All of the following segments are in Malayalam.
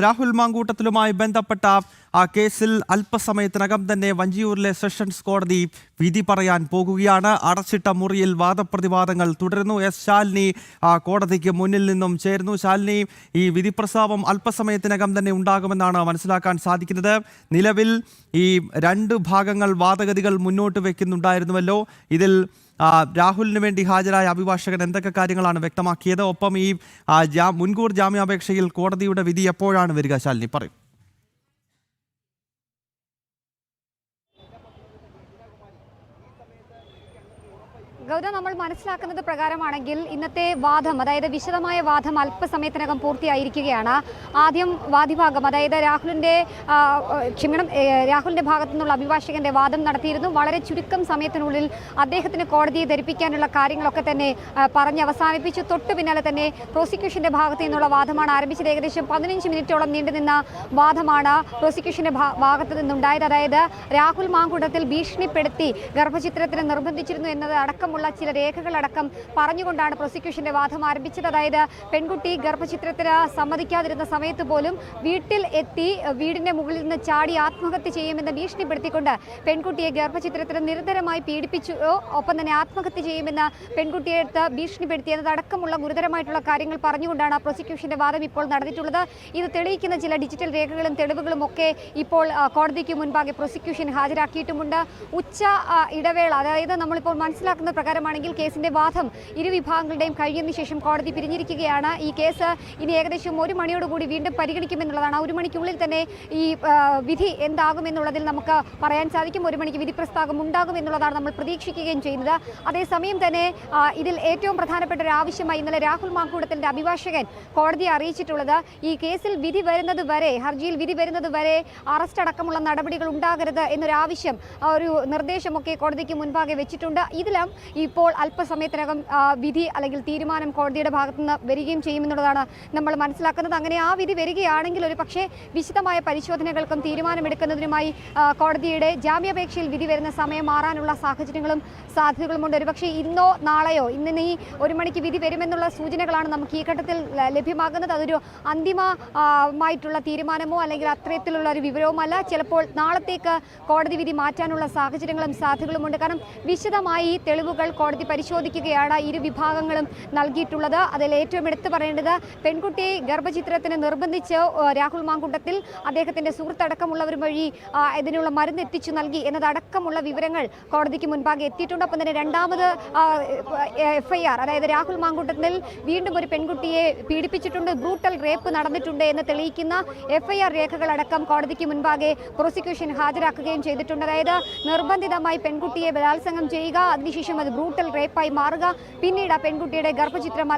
രാഹുൽ മാങ്കൂട്ടത്തിലുമായി ബന്ധപ്പെട്ട ആ കേസിൽ അല്പസമയത്തിനകം തന്നെ വഞ്ചിയൂരിലെ സെഷൻസ് കോടതി വിധി പറയാൻ പോകുകയാണ്. അടച്ചിട്ട മുറിയിൽ വാദപ്രതിവാദങ്ങൾ തുടരുന്നു. എസ് ശാലിനി കോടതിക്ക് മുന്നിൽ നിന്നും ചേരുന്നു. ശാലിനി ഈ വിധി പ്രസ്താവം അല്പസമയത്തിനകം തന്നെ ഉണ്ടാകുമെന്നാണ് മനസ്സിലാക്കാൻ സാധിക്കുന്നത്. നിലവിൽ ഈ രണ്ട് ഭാഗങ്ങൾ വാദഗതികൾ മുന്നോട്ട് വെക്കുന്നുണ്ടായിരുന്നുവല്ലോ. ഇതിൽ രാഹുലിന് വേണ്ടി ഹാജരായ അഭിഭാഷകൻ എന്തൊക്കെ കാര്യങ്ങളാണ് വ്യക്തമാക്കിയത്? ഒപ്പം ഈ മുൻകൂർ ജാമ്യാപേക്ഷയിൽ കോടതിയുടെ വിധി എപ്പോഴാണ് വരിക? ശാലിനി പറയും. ഗൗതം നമ്മൾ മനസ്സിലാക്കുന്നത് പ്രകാരമാണെങ്കിൽ ഇന്നത്തെ വാദം അതായത് വിശദമായ വാദം അല്പസമയത്തിനകം പൂർത്തിയായിരിക്കുകയാണ്. ആദ്യം വാദിഭാഗം അതായത് രാഹുലിന്റെ ക്ഷമണം രാഹുലിന്റെ ഭാഗത്തു നിന്നുള്ള അഭിഭാഷകന്റെ വാദം നടത്തിയിരുന്നു. വളരെ ചുരുക്കം സമയത്തിനുള്ളിൽ അദ്ദേഹത്തിന് കോടതിയെ ധരിപ്പിക്കാനുള്ള കാര്യങ്ങളൊക്കെ തന്നെ പറഞ്ഞ് അവസാനിപ്പിച്ചു. തൊട്ടു പിന്നാലെ തന്നെ പ്രോസിക്യൂഷന്റെ ഭാഗത്തു നിന്നുള്ള വാദമാണ് ആരംഭിച്ചത്. ഏകദേശം പതിനഞ്ച് മിനിറ്റോളം നീണ്ടുനിന്ന വാദമാണ് പ്രോസിക്യൂഷന്റെ ഭാഗത്തു നിന്നുണ്ടായത്. അതായത് രാഹുൽ മാങ്കുടത്തിൽ ഭീഷണിപ്പെടുത്തി ഗർഭചിത്രത്തിന് നിർബന്ധിച്ചിരുന്നു എന്നത് അടക്കമുള്ള ചില രേഖകളടക്കം പറഞ്ഞുകൊണ്ടാണ് പ്രോസിക്യൂഷന്റെ വാദം ആരംഭിച്ചത്. അതായത് പെൺകുട്ടി ഗർഭചിത്രത്തിന് സമ്മതിക്കാതിരുന്ന സമയത്ത് പോലും വീട്ടിൽ എത്തി വീടിന്റെ മുകളിൽ നിന്ന് ചാടി ആത്മഹത്യ ചെയ്യുമെന്ന് ഭീഷണിപ്പെടുത്തിക്കൊണ്ട് പെൺകുട്ടിയെ ഗർഭചിത്രത്തിന് നിരന്തരമായി പീഡിപ്പിച്ചു ഒപ്പം തന്നെ ആത്മഹത്യ ചെയ്യുമെന്ന് പെൺകുട്ടിയെ എടുത്ത് ഭീഷണിപ്പെടുത്തി എന്നതടക്കമുള്ള ഗുരുതരമായിട്ടുള്ള കാര്യങ്ങൾ പറഞ്ഞുകൊണ്ടാണ് പ്രോസിക്യൂഷന്റെ വാദം ഇപ്പോൾ നടന്നിട്ടുള്ളത്. ഇത് തെളിയിക്കുന്ന ചില ഡിജിറ്റൽ രേഖകളും തെളിവുകളും ഒക്കെ ഇപ്പോൾ കോടതിക്ക് മുൻപാകെ പ്രോസിക്യൂഷൻ ഹാജരാക്കിയിട്ടുമുണ്ട്. ഉച്ച ഇടവേള അതായത് നമ്മളിപ്പോൾ മനസ്സിലാക്കുന്ന പ്രകാരമാണെങ്കിൽ കേസിന്റെ വാദം ഇരുവിഭാഗങ്ങളുടെയും കഴിയുന്ന ശേഷം കോടതി പിരിഞ്ഞിരിക്കുകയാണ്. ഈ കേസ് ഇനി ഏകദേശം ഒരു മണിയോടുകൂടി വീണ്ടും പരിഗണിക്കുമെന്നുള്ളതാണ്. ഒരു മണിക്കുള്ളിൽ തന്നെ ഈ വിധി എന്താകുമെന്നുള്ളതിൽ നമുക്ക് പറയാൻ സാധിക്കും. ഒരു മണിക്ക് വിധി പ്രസ്താവം ഉണ്ടാകുമെന്നുള്ളതാണ് നമ്മൾ പ്രതീക്ഷിക്കുകയും ചെയ്യുന്നത്. അതേസമയം തന്നെ ഇതിൽ ഏറ്റവും പ്രധാനപ്പെട്ട ഒരു ആവശ്യമായി ഇന്നലെ രാഹുൽ മാക്കൂടത്തിന്റെ അഭിഭാഷകൻ കോടതിയെ അറിയിച്ചിട്ടുള്ളത് ഈ കേസിൽ വിധി വരുന്നത് വരെ ഹർജിയിൽ വിധി വരുന്നത് വരെ അറസ്റ്റ് അടക്കമുള്ള നടപടികൾ ഉണ്ടാകരുത് എന്നൊരു ആവശ്യം ഒരു നിർദ്ദേശമൊക്കെ കോടതിക്ക് മുൻപാകെ വെച്ചിട്ടുണ്ട്. ഇതിലും ഇപ്പോൾ അല്പസമയത്തിനകം വിധി അല്ലെങ്കിൽ തീരുമാനം കോടതിയുടെ ഭാഗത്തുനിന്ന് വരികയും ചെയ്യുമെന്നുള്ളതാണ് നമ്മൾ മനസ്സിലാക്കുന്നത്. അങ്ങനെ ആ വിധി വരികയാണെങ്കിൽ ഒരു പക്ഷേ വിശദമായ പരിശോധനകൾക്കും തീരുമാനമെടുക്കുന്നതിനുമായി കോടതിയുടെ ജാമ്യാപേക്ഷയിൽ വിധി വരുന്ന സമയം മാറാനുള്ള സാഹചര്യങ്ങളും സാധ്യതകളുമുണ്ട്. ഒരുപക്ഷെ ഇന്നോ നാളെയോ ഇന്ന് ഈ ഒരു മണിക്ക് വിധി വരുമെന്നുള്ള സൂചനകളാണ് നമുക്ക് ഈ ഘട്ടത്തിൽ ലഭ്യമാകുന്നത്. അതൊരു അന്തിമമായിട്ടുള്ള തീരുമാനമോ അല്ലെങ്കിൽ അത്രയത്തിലുള്ള ഒരു വിവരവുമല്ല. ചിലപ്പോൾ നാളത്തേക്ക് കോടതി വിധി മാറ്റാനുള്ള സാഹചര്യങ്ങളും സാധ്യതകളുമുണ്ട്. കാരണം വിശദമായി തെളിവുകൾ കോടതി പരിശോധിക്കുകയാണ്. ഇരു വിഭാഗങ്ങളും നൽകിയിട്ടുള്ളത്. അതിൽ ഏറ്റവും എടുത്തു പറയേണ്ടത് പെൺകുട്ടിയെ ഗർഭചിത്രത്തിന് നിർബന്ധിച്ച് രാഹുൽ മാങ്കുട്ടത്തിൽ അദ്ദേഹത്തിന്റെ സുഹൃത്തടക്കമുള്ളവർ വഴി ഇതിനുള്ള മരുന്ന് എത്തിച്ചു നൽകി എന്നതടക്കമുള്ള വിവരങ്ങൾ കോടതിക്ക് മുൻപാകെ എത്തിയിട്ടുണ്ട്. ഒപ്പം തന്നെ രണ്ടാമത് എഫ്ഐആർ അതായത് രാഹുൽ മാങ്കുട്ടത്തിൽ വീണ്ടും ഒരു പെൺകുട്ടിയെ പീഡിപ്പിച്ചിട്ടുണ്ട്. ബ്രൂട്ടൽ റേപ്പ് നടന്നിട്ടുണ്ട് എന്ന് തെളിയിക്കുന്ന എഫ്ഐആർ രേഖകളടക്കം കോടതിക്ക് മുൻപാകെ പ്രോസിക്യൂഷൻ ഹാജരാക്കുകയും ചെയ്തിട്ടുണ്ട്. അതായത് നിർബന്ധിതമായി പെൺകുട്ടിയെ ബലാത്സംഗം ചെയ്യുക അതിനുശേഷം അത് ബ്രൂട്ടൽ റേപ്പായി മാറുക. പിന്നീട് ആ പെൺകുട്ടിയുടെ ഗർഭചിത്രം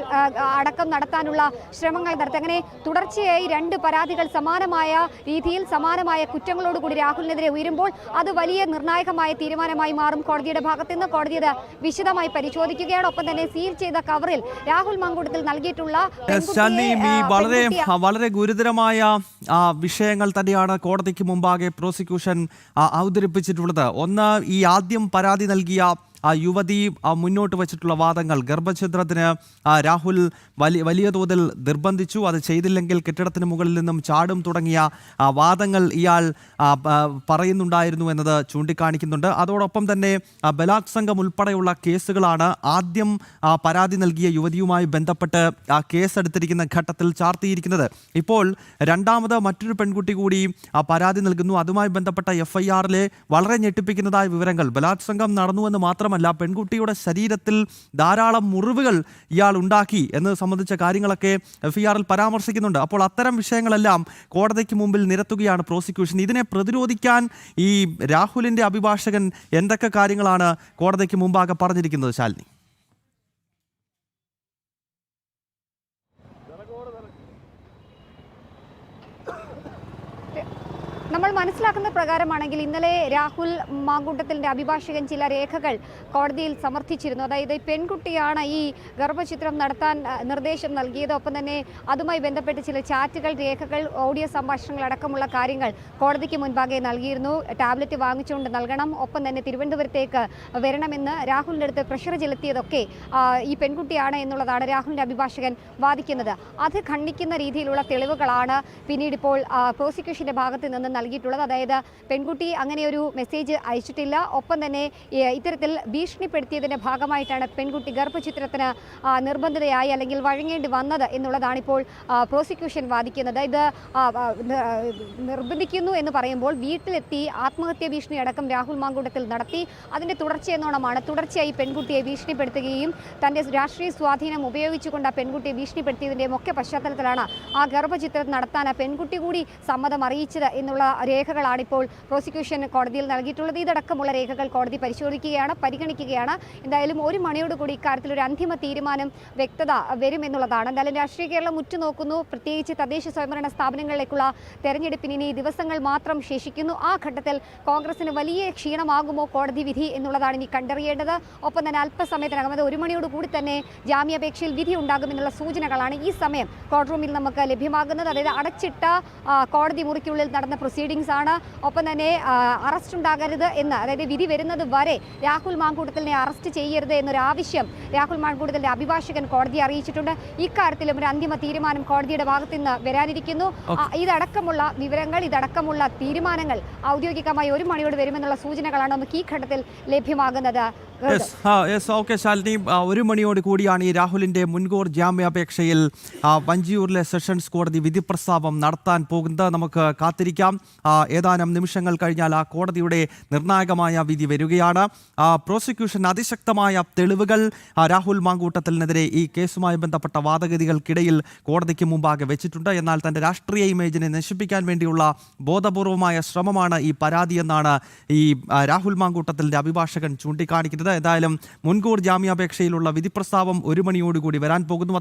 അടക്കം നടത്താനുള്ള ശ്രമങ്ങൾ നടത്തി. അങ്ങനെ തുടർച്ചയായി രണ്ട് പരാതികൾ സമാനമായ രീതിയിൽ സമാനമായ കുറ്റങ്ങളോടുകൂടി രാഹുലിനെതിരെ ഉയരുമ്പോൾ അത് വലിയ നിർണായകമായ തീരുമാനമായി മാറും. കോടതിയുടെ ഭാഗത്തു നിന്ന് കോടതി അത് വിശദമായി പരിശോധിക്കുകയാണ്. ഒപ്പം തന്നെ സീൽ ചെയ്ത കവറിൽ രാഹുൽ മങ്കൂട്ടത്തിൽ നൽകിയിട്ടുള്ള വളരെ വളരെ ഗുരുതരമായ വിഷയങ്ങൾ തന്നെയാണ് കോടതിക്ക് മുമ്പാകെ പ്രോസിക്യൂഷൻ അവതരിപ്പിച്ചിട്ടുള്ളത്. ഒന്ന് ഈ ആദ്യം പരാതി നൽകിയ യുവതി ആ, മുന്നോട്ട് വച്ചിട്ടുള്ള വാദങ്ങൾ ഗർഭഛിദ്രത്തിന് രാഹുൽ വലിയ വലിയ തോതിൽ നിർബന്ധിച്ചു. അത് ചെയ്തില്ലെങ്കിൽ കെട്ടിടത്തിന് മുകളിൽ നിന്നും ചാടും തുടങ്ങിയ ആ, വാദങ്ങൾ ഇയാൾ പറയുന്നുണ്ടായിരുന്നു എന്നത് ചൂണ്ടിക്കാണിക്കുന്നുണ്ട്. അതോടൊപ്പം തന്നെ ബലാത്സംഗം ഉൾപ്പെടെയുള്ള കേസുകളാണ് ആദ്യം പരാതി നൽകിയ യുവതിയുമായി ബന്ധപ്പെട്ട് കേസെടുത്തിരിക്കുന്ന ഘട്ടത്തിൽ ചാർത്തിയിരിക്കുന്നത്. ഇപ്പോൾ രണ്ടാമത് മറ്റൊരു പെൺകുട്ടി കൂടി പരാതി നൽകുന്നു. അതുമായി ബന്ധപ്പെട്ട എഫ് വളരെ ഞെട്ടിപ്പിക്കുന്നതായ വിവരങ്ങൾ ബലാത്സംഗം നടന്നുവെന്ന് മാത്രമല്ല പെൺകുട്ടിയുടെ ശരീരത്തിൽ ധാരാളം മുറിവുകൾ ഇയാൾ ഉണ്ടാക്കി എന്ന് സംബന്ധിച്ച കാര്യങ്ങളൊക്കെ എഫ് ഇ ആറിൽ പരാമർശിക്കുന്നുണ്ട്. അപ്പോൾ അത്തരം വിഷയങ്ങളെല്ലാം കോടതിക്ക് മുമ്പിൽ നിരത്തുകയാണ് പ്രോസിക്യൂഷൻ. ഇതിനെ പ്രതിരോധിക്കാൻ ഈ രാഹുലിന്റെ അഭിഭാഷകൻ എന്തൊക്കെ കാര്യങ്ങളാണ് കോടതിക്ക് മുമ്പാകെ പറഞ്ഞിരിക്കുന്നത് ശാലിനി? നമ്മൾ മനസ്സിലാക്കുന്ന പ്രകാരമാണെങ്കിൽ ഇന്നലെ രാഹുൽ മാങ്കൂട്ടത്തിന്റെ അഭിഭാഷകൻ ചില രേഖകൾ കോടതിയിൽ സമർത്ഥിച്ചിരുന്നു. അതായത് പെൺകുട്ടിയാണ് ഈ ഗർഭചിത്രം നടത്താൻ നിർദ്ദേശം നൽകിയത്. ഒപ്പം തന്നെ അതുമായി ബന്ധപ്പെട്ട് ചില ചാറ്റുകൾ രേഖകൾ ഓഡിയോ സംഭാഷണങ്ങൾ അടക്കമുള്ള കാര്യങ്ങൾ കോടതിക്ക് മുൻപാകെ നൽകിയിരുന്നു. ടാബ്ലറ്റ് വാങ്ങിച്ചുകൊണ്ട് നൽകണം. ഒപ്പം തന്നെ തിരുവനന്തപുരത്തേക്ക് വരണമെന്ന് രാഹുലിന്റെ അടുത്ത് പ്രഷർ ചെലുത്തിയതൊക്കെ ഈ പെൺകുട്ടിയാണ് എന്നുള്ളതാണ് രാഹുലിന്റെ അഭിഭാഷകൻ വാദിക്കുന്നത്. അത് ഖണ്ഡിക്കുന്ന രീതിയിലുള്ള തെളിവുകളാണ് പിന്നീട് ഇപ്പോൾ പ്രോസിക്യൂഷന്റെ ഭാഗത്ത് നിന്ന് നൽകിയിട്ടുള്ളത്. അതായത് പെൺകുട്ടി അങ്ങനെ ഒരു മെസ്സേജ് അയച്ചിട്ടില്ല. ഒപ്പം തന്നെ ഇത്തരത്തിൽ ഭീഷണിപ്പെടുത്തിയതിന്റെ ഭാഗമായിട്ടാണ് പെൺകുട്ടി ഗർഭചിത്രത്തിന് നിർബന്ധിതയായി അല്ലെങ്കിൽ വഴങ്ങേണ്ടി വന്നത് എന്നുള്ളതാണ് ഇപ്പോൾ പ്രോസിക്യൂഷൻ വാദിക്കുന്നത്. ഇത് നിർബന്ധിക്കുന്നു എന്ന് പറയുമ്പോൾ വീട്ടിലെത്തി ആത്മഹത്യ ഭീഷണി അടക്കം രാഹുൽ മാങ്കൂട്ടത്തിൽ നടത്തി. അതിന്റെ തുടർച്ചയെന്നോണമാണ് തുടർച്ചയായി പെൺകുട്ടിയെ ഭീഷണിപ്പെടുത്തുകയും തന്റെ രാഷ്ട്രീയ സ്വാധീനം ഉപയോഗിച്ചുകൊണ്ട് ആ പെൺകുട്ടിയെ ഭീഷണിപ്പെടുത്തിയതിന്റെയും ഒക്കെ പശ്ചാത്തലത്തിലാണ് ആ ഗർഭചിത്രം നടത്താൻ ആ പെൺകുട്ടി കൂടി സമ്മതം അറിയിച്ചത് എന്നുള്ള രേഖകളാണ് ഇപ്പോൾ പ്രോസിക്യൂഷൻ കോടതിയിൽ നൽകിയിട്ടുള്ളത്. ഇതടക്കമുള്ള രേഖകൾ കോടതി പരിശോധിക്കുകയാണ് പരിഗണിക്കുകയാണ്. എന്തായാലും ഒരു മണിയോടുകൂടി ഇക്കാര്യത്തിൽ ഒരു അന്തിമ തീരുമാനം വ്യക്തത വരും എന്നുള്ളതാണ് എന്തായാലും രാഷ്ട്രീയ കേരളം ഉറ്റുനോക്കുന്നു. പ്രത്യേകിച്ച് തദ്ദേശ സ്വയംഭരണ സ്ഥാപനങ്ങളിലേക്കുള്ള തെരഞ്ഞെടുപ്പിന് ഇനി ദിവസങ്ങൾ മാത്രം ശേഷിക്കുന്നു. ആ ഘട്ടത്തിൽ കോൺഗ്രസിന് വലിയ ക്ഷീണമാകുമോ കോടതി വിധി എന്നുള്ളതാണ് ഇനി കണ്ടറിയേണ്ടത്. ഒപ്പം തന്നെ അല്പസമയത്തിനകം അത് ഒരു മണിയോട് കൂടി തന്നെ ജാമ്യാപേക്ഷയിൽ വിധി ഉണ്ടാകുമെന്നുള്ള സൂചനകളാണ് ഈ സമയം കോർട്ട് റൂമിൽ നമുക്ക് ലഭ്യമാകുന്നത്. അതായത് അടച്ചിട്ട കോടതി മുറിക്കുള്ളിൽ നടന്ന പ്രൊസീഡിങ്സ് ആണ്. ഒപ്പം തന്നെ അറസ്റ്റ് ഉണ്ടാകരുത് എന്ന് അതായത് വിധി വരുന്നത് വരെ രാഹുൽ മാങ്കൂട്ടത്തിനെ അറസ്റ്റ് ചെയ്യരുത് എന്നൊരു ആവശ്യം രാഹുൽ മാങ്കൂട്ടത്തിന്റെ അഭിഭാഷകൻ കോടതിയെ അറിയിച്ചിട്ടുണ്ട്. ഇക്കാര്യത്തിലും ഒരു അന്തിമ തീരുമാനം കോടതിയുടെ ഭാഗത്തു നിന്ന് വരാനിരിക്കുന്നു ഇതടക്കമുള്ള വിവരങ്ങൾ ഇതടക്കമുള്ള തീരുമാനങ്ങൾ ഔദ്യോഗികമായി ഒരു മണിയോട് വരുമെന്നുള്ള സൂചനകളാണ് നമുക്ക് ഈ ഘട്ടത്തിൽ ലഭ്യമാകുന്നത്. ആ യെസ് ഓക്കെ ശാലിനി. ഒരു മണിയോട് കൂടിയാണ് ഈ രാഹുലിന്റെ മുൻകൂർ ജാമ്യാപേക്ഷയിൽ വഞ്ചിയൂരിലെ സെഷൻസ് കോടതി വിധി പ്രസ്താവം നടത്താൻ പോകുന്നത് നമുക്ക് കാത്തിരിക്കാം. ഏതാനും നിമിഷങ്ങൾ കഴിഞ്ഞാൽ ആ കോടതിയുടെ നിർണായകമായ വിധി വരികയാണ്. പ്രോസിക്യൂഷൻ അതിശക്തമായ തെളിവുകൾ രാഹുൽ മാങ്കൂട്ടത്തിനെതിരെ ഈ കേസുമായി ബന്ധപ്പെട്ട വാദഗതികൾക്കിടയിൽ കോടതിക്ക് മുമ്പാകെ വെച്ചിട്ടുണ്ട്. എന്നാൽ തന്റെ രാഷ്ട്രീയ ഇമേജിനെ നശിപ്പിക്കാൻ വേണ്ടിയുള്ള ബോധപൂർവമായ ശ്രമമാണ് ഈ പരാതി എന്നാണ് ഈ രാഹുൽ മാങ്കൂട്ടത്തിന്റെ അഭിഭാഷകൻ ചൂണ്ടിക്കാണിക്കുന്നത്. എന്തായാലും മുൻകൂർ ജാമ്യാപേക്ഷയിലുള്ള വിധിപ്രസ്താവം ഒരു മണിയോടുകൂടി വരാൻ പോകുന്നു.